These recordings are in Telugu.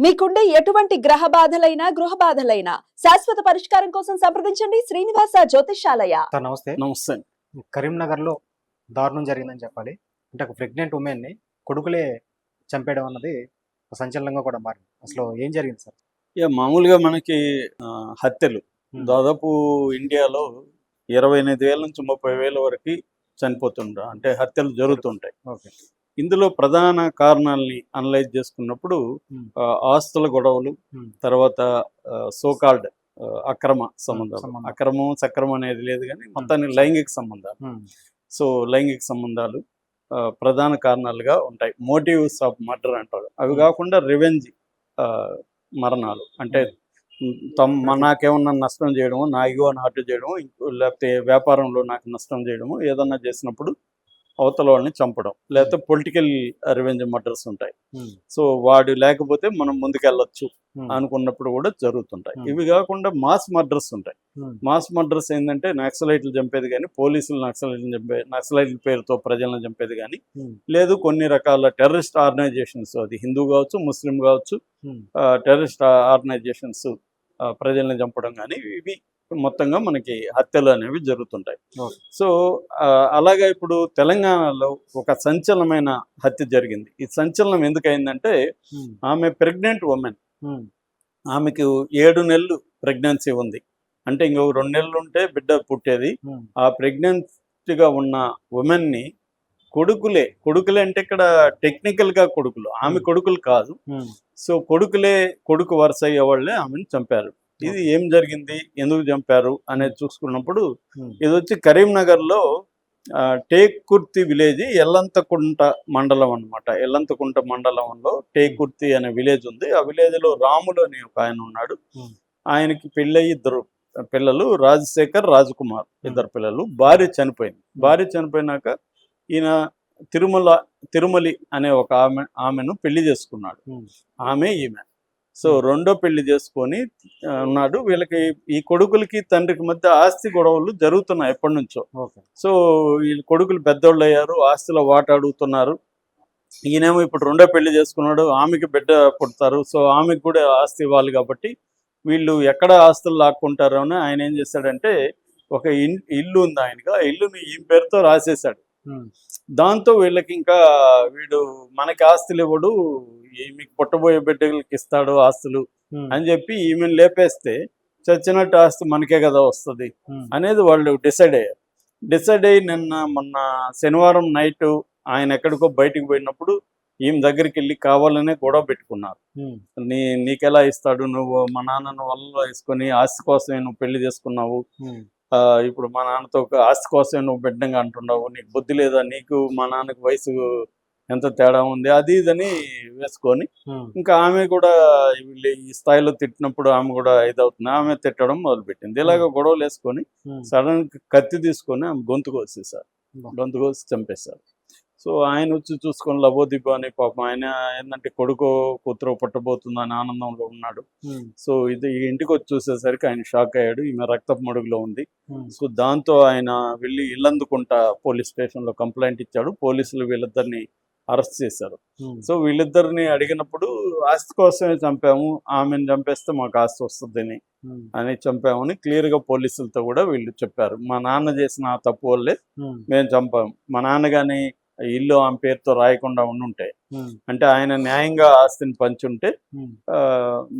మీకుండే ఎటువంటి గ్రహ బాధలైనా గృహ బాధలైనా శాశ్వత పరిష్కారం కోసం సంప్రదించండి శ్రీనివాస జ్యోతిషాలయ సార్ నమస్తే. నమస్తే. కరీంనగర్లో దారుణం జరిగిందని చెప్పాలి. అంటే ఒక ప్రెగ్నెంట్ ఉమెన్ని కొడుకులే చంపేయడం అన్నది ఒక సంచలనంగా కూడా మారింది. అసలు ఏం జరిగింది సార్? ఇక మామూలుగా మనకి ఆ, హత్యలు. దాదాపు ఇండియాలో ఇరవై ఎనిమిది వేల నుంచి ముప్పై వేల వరకు చనిపోతుండ్రు. అంటే హత్యలు జరుగుతుంటాయి. ఓకే. ఇందులో ప్రధాన కారణాలని అనలైజ్ చేసుకున్నప్పుడు ఆస్తుల గొడవలు. తర్వాత సోకాల్డ్ అక్రమ సంబంధాలు. అక్రమం సక్రమం అనేది లేదు కానీ మొత్తానికి లైంగిక సంబంధాలు. సో లైంగిక సంబంధాలు ప్రధాన కారణాలుగా ఉంటాయి. మోటివ్స్ ఆఫ్ మర్డర్ అంటారు. అవి. కాకుండా రివెంజ్ మరణాలు. అంటే తమ నాకేమన్నా నష్టం చేయడము నా ఇగో నాటు చేయడము లేకపోతే వ్యాపారంలో నాకు నష్టం చేయడము ఏదన్నా చేసినప్పుడు అవతల వాళ్ళని చంపడం లేకపోతే పొలిటికల్ రివెంజ్ మర్డర్స్ ఉంటాయి. సో వాడు లేకపోతే మనం ముందుకెళ్ళొచ్చు ఉమ్, అనుకున్నప్పుడు కూడా జరుగుతుంటాయి. Hmm. ఇవి కాకుండా మాస్ మర్డర్స్ ఉంటాయి. మాస్ మర్డర్స్ ఏంటంటే నక్సలైట్లు చంపేది కానీ పోలీసులు నక్సలైట్లు చంపే నక్సలైట్ల పేరుతో ప్రజలను చంపేది కానీ లేదు కొన్ని రకాల టెర్రరిస్ట్ ఆర్గనైజేషన్స్ అది హిందూ కావచ్చు ముస్లిం కావచ్చు టెర్రరిస్ట్ ఆర్గనైజేషన్స్ ప్రజల్ని చంపడం కానీ ఇవి మొత్తంగా మనకి హత్యలు అనేవి జరుగుతుంటాయి. సో అలాగే ఇప్పుడు తెలంగాణలో ఒక సంచలనమైన హత్య జరిగింది. ఈ సంచలనం ఎందుకైందంటే ఆమె ప్రెగ్నెంట్ ఉమెన్. ఉమ్, ఆమెకు ఏడు నెలలు ప్రెగ్నెన్సీ ఉంది. అంటే ఇంకొక రెండు నెలలు ఉంటే బిడ్డ పుట్టేది. ఆ ప్రెగ్నెంట్గా ఉన్న ఉమెన్ని కొడుకులే కొడుకులే అంటే ఇక్కడ టెక్నికల్గా కొడుకులు. ఆమె. కొడుకులు కాదు. సో కొడుకులే కొడుకు వరుస అయ్యే వాళ్ళే ఆమెను చంపారు. ఇది ఏం జరిగింది? ఎందుకు చంపారు? అనేది చూసుకున్నప్పుడు ఇది వచ్చి కరీంనగర్లో ఆ, టేక్కుర్తి విలేజ్ ఎల్లంతకుంట మండలం అన్నమాట. ఎల్లంతకుంట మండలంలో టేక్కుర్తి అనే విలేజ్ ఉంది. ఆ విలేజ్లో రాములు అనే ఒక ఆయన ఉన్నాడు. ఆయనకి పెళ్ళయి ఇద్దరు పిల్లలు రాజశేఖర్ రాజకుమార్ ఇద్దరు పిల్లలు. భార్య చనిపోయింది. భార్య చనిపోయినాక ఈయన తిరుమల తిరుమలి అనే ఒక ఆమె ఆమెను పెళ్ళి చేసుకున్నాడు. ఆమె ఈమె. సో రెండో పెళ్ళి చేసుకొని ఉన్నాడు. వీళ్ళకి ఈ కొడుకులకి తండ్రికి మధ్య ఆస్తి గొడవలు జరుగుతున్నాయి ఎప్పటి నుంచో. సో వీళ్ళ కొడుకులు పెద్దోళ్ళు అయ్యారు ఆస్తిలో వాట అడుగుతున్నారు. ఈయనేమో ఇప్పుడు రెండో పెళ్ళి చేసుకున్నాడు ఆమెకి బిడ్డ పుడతారు. సో ఆమెకి కూడా ఆస్తి ఇవ్వాలి కాబట్టి వీళ్ళు ఎక్కడ ఆస్తులు లాక్కుంటారో అని ఆయన ఏం చేశాడంటే ఒక ఇల్లు ఉంది ఆయనకి. ఆ ఇల్లుని ఈ పేరుతో రాసేశాడు. దాంతో వీళ్ళకి ఇంకా వీడు మనకి ఆస్తులు ఇవ్వడు మీకు పుట్టబోయే బిడ్డలకి ఇస్తాడు ఆస్తులు అని చెప్పి ఈమెను లేపేస్తే చచ్చినట్టు ఆస్తి మనకే కదా వస్తుంది అనేది వాళ్ళు డిసైడ్ అయ్యారు. డిసైడ్ అయ్యి నిన్న మొన్న శనివారం నైట్ ఆయన ఎక్కడికో బయటికి పోయినప్పుడు ఈమె దగ్గరికి వెళ్ళి కావాలనే గొడవ పెట్టుకున్నారు. నీ నీకెలా ఇస్తాడు నువ్వు? మా నాన్నను వల్ల వేసుకొని ఆస్తి కోసమే నువ్వు పెళ్ళి చేసుకున్నావు. ఇప్పుడు మా నాన్నతో ఒక ఆస్తి కోసమే నువ్వు బిడ్డంగా అంటున్నావు. నీకు బుద్ధి లేదా? నీకు మా నాన్నకు వయసు ఎంత తేడా ఉంది? అది ఇదని వేసుకొని ఇంకా ఆమె కూడా వీళ్ళు ఈ స్థాయిలో తిట్టినప్పుడు ఆమె కూడా ఇదవుతుంది. ఆమె తిట్టడం మొదలుపెట్టింది. ఇలాగ గొడవలు వేసుకొని సడన్ కత్తి తీసుకొని ఆమె గొంతు కోసేసారు. గొంతు కోసి చంపేశారు. సో ఆయన వచ్చి చూసుకొని లబోదిబ్బో అని పాపం ఆయన ఏంటంటే కొడుకు కూతురు పుట్టబోతుందని ఆనందంలో ఉన్నాడు. సో ఇది ఇంటికి వచ్చి చూసేసరికి ఆయన షాక్ అయ్యాడు. ఈమె రక్తపు మడుగులో ఉంది. సో దాంతో ఆయన వెళ్ళి ఇల్లందుకుంట పోలీస్ స్టేషన్లో కంప్లైంట్ ఇచ్చాడు. పోలీసులు వీళ్ళిద్దరిని అరెస్ట్ చేశారు. సో వీళ్ళిద్దరిని అడిగినప్పుడు ఆస్తి కోసమే చంపాము. ఆమెను చంపేస్తే మాకు ఆస్తి వస్తుందని అని చంపామని క్లియర్గా పోలీసులతో కూడా వీళ్ళు చెప్పారు. మా నాన్న చేసిన ఆ తప్పు వల్లే మేము చంపాము. మా నాన్న కానీ ఇల్లు ఆమె పేరుతో రాయకుండా ఉండుంటే అంటే ఆయన న్యాయంగా ఆస్తిని పంచుంటే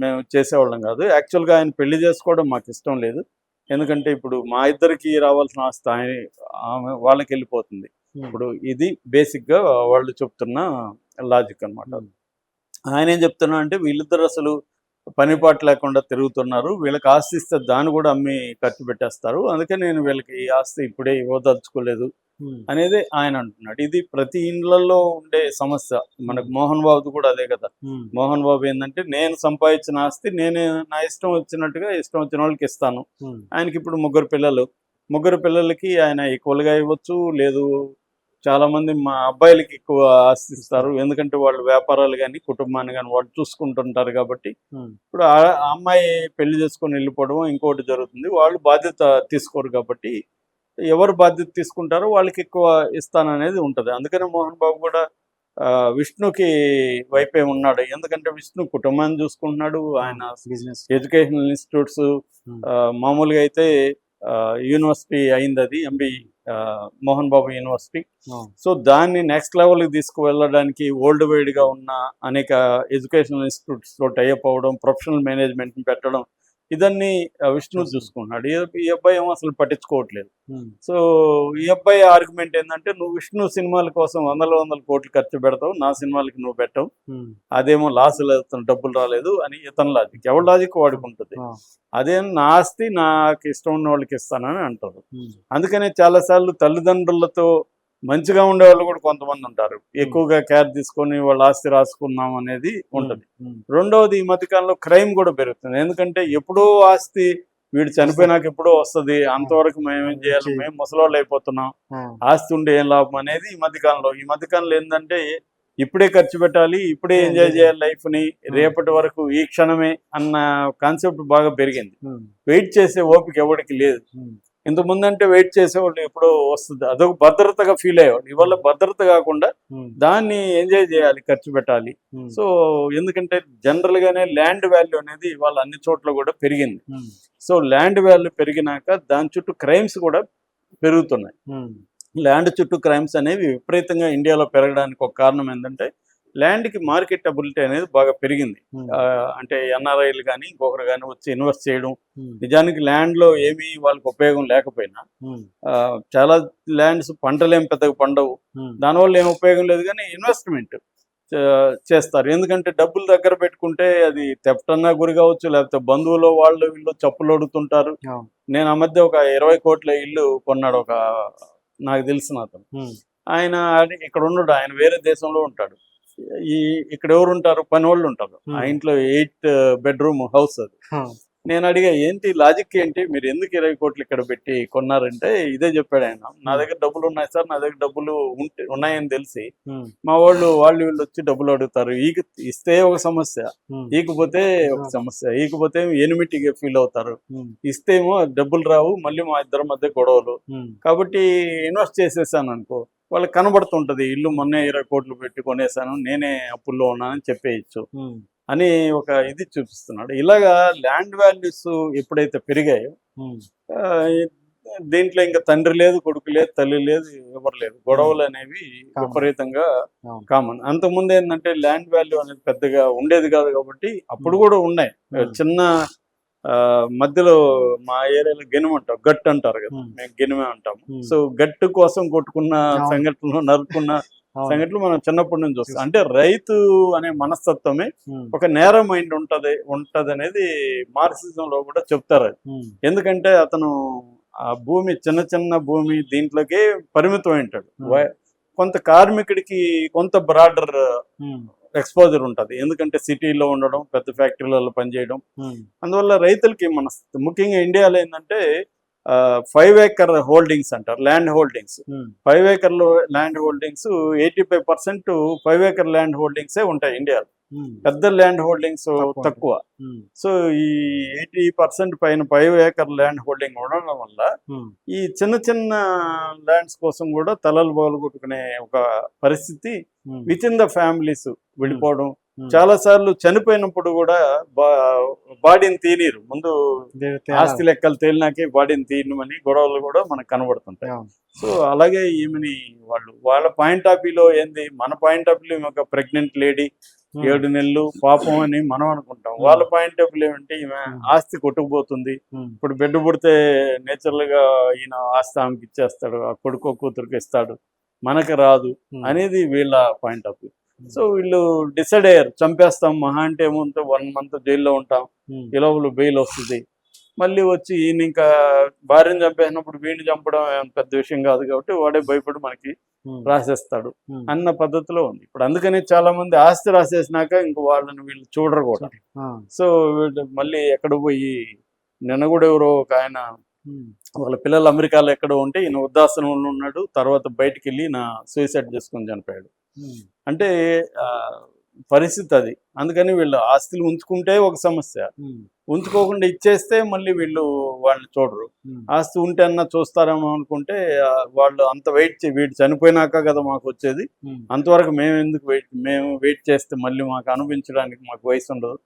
మేము చేసేవాళ్ళం కాదు. యాక్చువల్గా ఆయన పెళ్ళి చేసుకోవడం మాకు ఇష్టం లేదు. ఎందుకంటే ఇప్పుడు మా ఇద్దరికి రావాల్సిన ఆస్తి ఆయన ఆమె వాళ్ళకి వెళ్ళిపోతుంది. ఇప్పుడు ఇది బేసిక్గా వాళ్ళు చెప్తున్న లాజిక్ అన్నమాట. ఉమ్, ఆయన ఏం చెప్తున్నా అంటే వీళ్ళిద్దరు అసలు పనిపాటు లేకుండా తిరుగుతున్నారు. వీళ్ళకి ఆస్తి ఇస్తే దాన్ని కూడా అమ్మి ఖర్చు పెట్టేస్తారు. అందుకే నేను వీళ్ళకి ఆస్తి ఇప్పుడే ఇవ్వదలుచుకోలేదు. అనేది ఆయన అంటున్నాడు. ఇది ప్రతి ఇండ్లలో ఉండే సమస్య. మనకు మోహన్ బాబుది కూడా అదే కదా. మోహన్ బాబు ఏంటంటే నేను సంపాదించిన ఆస్తి నేను నా ఇష్టం వచ్చినట్టుగా ఇష్టం వచ్చిన వాళ్ళకి ఇస్తాను. ఆయనకి ఇప్పుడు ముగ్గురు పిల్లలు. ముగ్గురు పిల్లలకి ఆయన ఈక్వల్గా ఇవ్వచ్చు. లేదు చాలా మంది మా అబ్బాయిలకి ఎక్కువ ఆస్తి ఇస్తారు. ఎందుకంటే వాళ్ళు వ్యాపారాలు కానీ కుటుంబాన్ని కానీ వాళ్ళు చూసుకుంటుంటారు కాబట్టి ఇప్పుడు ఆ అమ్మాయి పెళ్ళి చేసుకొని వెళ్ళిపోవడం ఇంకోటి జరుగుతుంది. వాళ్ళు బాధ్యత తీసుకోరు కాబట్టి ఎవరు బాధ్యత తీసుకుంటారో వాళ్ళకి ఎక్కువ ఇస్తాననేది ఉంటుంది. అందుకనే మోహన్ బాబు కూడా విష్ణుకి వైపే ఉన్నాడు. ఎందుకంటే విష్ణు కుటుంబాన్ని చూసుకుంటున్నాడు. ఆయన బిజినెస్. ఎడ్యుకేషనల్ ఇన్స్టిట్యూట్స్ ఆ, మామూలుగా అయితే యూనివర్సిటీ అయింది అది MB Mohan Babu university. So దాన్ని నెక్స్ట్ లెవెల్కి తీసుకువెళ్ళడానికి వరల్డ్ వైడ్గా ఉన్న అనేక ఎడ్యుకేషనల్ ఇన్స్టిట్యూట్స్తో టైఅప్ అవ్వడం ప్రొఫెషనల్ మేనేజ్మెంట్ని పెట్టడం ఇదన్నీ విష్ణు చూసుకుంటున్నాడు. ఈ- ఈ అబ్బాయి ఏమో అసలు పట్టించుకోవట్లేదు. సో ఈ అబ్బాయి ఆర్గ్యుమెంట్ ఏంటంటే నువ్వు విష్ణు సినిమాల కోసం వందల వందల కోట్లు ఖర్చు పెడతావు నా సినిమాలకి నువ్వు పెట్టవు. అదేమో లాస్ లేదు డబ్బులు రాలేదు అని ఇతని లాజిక్ ఎవరి లాజిక్ వాడుకుంటుంది? అదే నా ఆస్తి నాకు ఇష్టం ఉన్న వాళ్ళకి ఇస్తానని అంటారు అందుకనే చాలాసార్లు తల్లిదండ్రులతో మంచిగా ఉండే వాళ్ళు కూడా కొంతమంది ఉంటారు. ఎక్కువగా కేర్ తీసుకొని వాళ్ళ ఆస్తి రాసుకుందాం అనేది ఉంటుంది. రెండవది ఈ మధ్యకాలంలో క్రైమ్ కూడా పెరుగుతుంది. ఎందుకంటే ఎప్పుడో ఆస్తి వీడు చనిపోయినాక ఎప్పుడో వస్తుంది. అంతవరకు మేము ఏం చేయాలి? మేము ముసలోళ్ళు అయిపోతున్నాం. ఆస్తి ఉండే ఏం లాభం అనేది ఈ మధ్యకాలంలో. ఈ మధ్యకాలంలో ఏంటంటే ఇప్పుడే ఖర్చు పెట్టాలి ఇప్పుడే ఎంజాయ్ చేయాలి లైఫ్ని. రేపటి వరకు ఈ క్షణమే అన్న కాన్సెప్ట్ బాగా పెరిగింది. వెయిట్ చేసే ఓపిక ఎవరికి లేదు. ఇంత ముందంటే వెయిట్ చేసేవాళ్ళు ఎప్పుడో వస్తుంది. అదొక భద్రతగా ఫీల్ అయ్యేవాళ్ళు. ఇవాళ భద్రత కాకుండా దాన్ని ఎంజాయ్ చేయాలి ఖర్చు పెట్టాలి. సో ఎందుకంటే జనరల్ గానే ల్యాండ్ వాల్యూ అనేది ఇవాళ అన్ని చోట్ల కూడా పెరిగింది. సో ల్యాండ్ వాల్యూ పెరిగినాక దాని చుట్టూ క్రైమ్స్ కూడా పెరుగుతున్నాయి. ల్యాండ్ చుట్టూ క్రైమ్స్ అనేవి విపరీతంగా ఇండియాలో పెరగడానికి ఒక కారణం ఏంటంటే ల్యాండ్కి మార్కెటబిలిటీ అనేది బాగా పెరిగింది. ఆ, అంటే ఎన్ఆర్ఐలు కానీ ఇంకొకరు కానీ వచ్చి ఇన్వెస్ట్ చేయడం నిజానికి ల్యాండ్లో ఏమీ వాళ్ళకి ఉపయోగం లేకపోయినా ఆ, చాలా ల్యాండ్స్ పంటలు ఏం పెద్దగా పండవు. దానివల్ల ఏం ఉపయోగం లేదు కానీ ఇన్వెస్ట్మెంట్ చేస్తారు. ఎందుకంటే డబ్బులు దగ్గర పెట్టుకుంటే అది తెప్పటన్నా గురి కావచ్చు లేకపోతే బంధువులు వాళ్ళు వీళ్ళు చప్పులు అడుగుతుంటారు. నేను ఆ మధ్య ఒక ఇరవై కోట్ల ఇల్లు కొన్నాడు ఒక నాకు తెలిసిన అతను. ఆయన ఇక్కడ ఉన్నాడు ఆయన వేరే దేశంలో ఉంటాడు. ఈ ఇక్కడ ఎవరు ఉంటారు పని వాళ్ళు ఉంటారు ఆ. ఇంట్లో ఎయిట్ బెడ్రూమ్ హౌస్ అది. నేను అడిగా ఏంటి లాజిక్ ఏంటి? మీరు ఎందుకు ఇరవై కోట్లు ఇక్కడ పెట్టి కొన్నారంటే ఇదే చెప్పాడు ఆయన. నా దగ్గర డబ్బులు ఉన్నాయి సార్ నా దగ్గర డబ్బులు ఉంటే ఉన్నాయని తెలిసి మా వాళ్ళు వాళ్ళు వీళ్ళు వచ్చి డబ్బులు అడుగుతారు. ఈక ఇస్తే ఒక సమస్య. ఈకపోతే ఒక సమస్య. ఈకపోతే ఎనిమిటిగా ఫీల్ అవుతారు. ఇస్తే ఏమో డబ్బులు రావు మళ్ళీ మా ఇద్దరి మధ్య గొడవలు. కాబట్టి ఇన్వెస్ట్ చేసేసాను అనుకో వాళ్ళకి కనబడుతుంటది. ఇల్లు మొన్నే ఇరవై కోట్లు పెట్టి కొనేసాను నేనే అప్పుల్లో ఉన్నానని చెప్పేయచ్చు. అని ఒక ఇది చూపిస్తున్నాడు. ఇలాగా ల్యాండ్ వాల్యూస్ ఎప్పుడైతే పెరిగాయో దీంట్లో ఇంకా తండ్రి లేదు కొడుకు లేదు తల్లి లేదు ఎవరు లేదు గొడవలు అనేవి. విపరీతంగా. కామన్. అంతకుముందు ఏంటంటే ల్యాండ్ వాల్యూ అనేది పెద్దగా ఉండేది కాదు కాబట్టి అప్పుడు కూడా ఉన్నాయి. చిన్న మధ్యలో మా ఏరియాలో గెనుమ అంటాం గట్టు అంటారు కదా. మేము గెనుమే అంటాం Hmm. సో గట్టు కోసం కొట్టుకున్న. సంఘటనలు నరుకున్న సంఘటనలు మనం చిన్నప్పటి నుంచి చూస్తాం అంటే రైతు అనే మనస్తత్వమే ఒక నేర మైండ్ ఉంటది ఉంటది అనేది మార్క్సిజం లో కూడా చెప్తారు అది. ఎందుకంటే అతను ఆ భూమి చిన్న చిన్న భూమి దీంట్లోకే పరిమితం ఉంటాడు. వై- కొంత కార్మికుడికి కొంత బ్రాడర్ ఎక్స్పోజర్ ఉంటది. ఎందుకంటే సిటీలో ఉండడం పెద్ద ఫ్యాక్టరీలలో పనిచేయడం. అందువల్ల రైతులకి మన ముఖ్యంగా ఇండియాలో ఏంటంటే ఫైవ్ ఏకర్ హోల్డింగ్స్ అంటారు land holdings five acre land holdings eighty five percent five acre land హోల్డింగ్సే ఉంటాయి ఇండియాలో. పెద్ద ల్యాండ్ హోల్డింగ్స్ తక్కువ. సో ఈ ఎయిటీ పర్సెంట్ పైన ఫైవ్ ఏకర్ ల్యాండ్ హోల్డింగ్ ఉండడం వల్ల ఈ చిన్న చిన్న ల్యాండ్స్ కోసం కూడా తలలు కొట్టుకునే ఒక పరిస్థితి విత్ ఇన్ ద ఫ్యామిలీస్ వెళ్ళిపోవడం. చాలా సార్లు చనిపోయినప్పుడు కూడా బాడీని తీనీరు. ముందు ఆస్తి లెక్కలు తేలినాకే బాడీని తీయమని గొడవలు కూడా మనకు కనబడుతుంటాయి. సో అలాగే ఈమెని వాళ్ళు వాళ్ళ పాయింట్ ఆఫ్ వ్యూలో ఏంది? మన పాయింట్ ఆఫ్ వ్యూ ఒక ప్రెగ్నెంట్ లేడీ. ఏడు నెలలు పాపం అని మనం అనుకుంటాం. వాళ్ళ పాయింట్ ఆఫ్ వ్యూ ఏమంటే ఈమె ఆస్తి కొట్టుకుపోతుంది. ఇప్పుడు బిడ్డ పుడితే నేచురల్గా ఈయన ఆస్తి ఆమెకి ఇచ్చేస్తాడు ఆ కొడుకో కూతురికి ఇస్తాడు మనకు రాదు అనేది వీళ్ళ పాయింట్ ఆఫ్ వ్యూ సో వీళ్ళు డిసైడ్ అయ్యారు. చంపేస్తాం మహా అంటే ఏముంటే వన్ మంత్ జైల్లో ఉంటాం. ఈ లోపల బెయిల్ వస్తుంది. మళ్ళీ వచ్చి ఈయన ఇంకా భార్యను చంపేసినప్పుడు వీడిని చంపడం పెద్ద విషయం కాదు కాబట్టి వాడే భయపడి మనకి రాసేస్తాడు అన్న పద్ధతిలో ఉంది. ఇప్పుడు అందుకని చాలా మంది ఆస్తి రాసేసినాక ఇంక వాళ్ళని వీళ్ళు చూడరు కూడా. సో వీళ్ళు మళ్ళీ ఎక్కడ పోయి నిన్న కూడా ఎవరో ఒక ఆయన వాళ్ళ పిల్లలు అమెరికాలో ఎక్కడో ఉంటే ఈయన వృద్ధాశ్రమంలో ఉన్నాడు తర్వాత బయటికి వెళ్ళి నా సూసైడ్ చేసుకొని చనిపోయాడు. అంటే పరిస్థితి అది. అందుకని వీళ్ళు ఆస్తులు ఉంచుకుంటే ఒక సమస్య. ఉంచుకోకుండా ఇచ్చేస్తే మళ్ళీ వీళ్ళు వాళ్ళని చూడరు. ఆస్తి ఉంటే అన్న చూస్తారేమో అనుకుంటే వాళ్ళు అంత వెయిట్ చే వీడు చనిపోయినాక కదా మాకు వచ్చేది. అంతవరకు మేము ఎందుకు వెయిట్ మేము వెయిట్ చేస్తే మళ్ళీ మాకు అనిపించడానికి మాకు వయసు ఉండదు